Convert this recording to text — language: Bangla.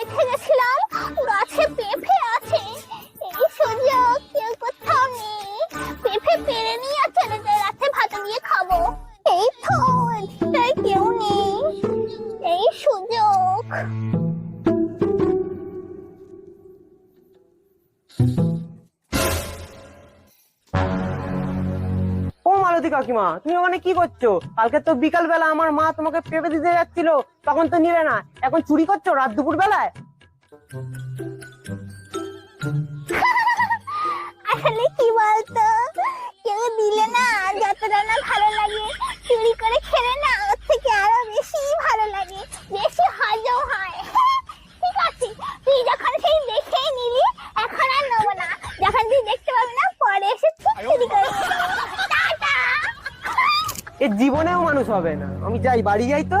দেখে গেছিলাম গাছে পেঁপে আছে। এই সুযোগ কেউ কোথাও নেই। পেঁপে পেরে নিয়ে চলে যায় রাতে ভাত দিয়ে খাব। এই তো, তাই কেউ নেই। এই সুযোগ মালতী কাকিমা। তুমি ওখানে কি করছ? কালকে তো বিকাল বেলা আমার মা তোমাকে পেপে দিতে যাচ্ছিল, তখন তো নিলে না। এখন চুরি করছ রাত দুপুর বেলায় এ জীবনেও মানুষ হবে না আমি যাই বাড়ি যাই তো।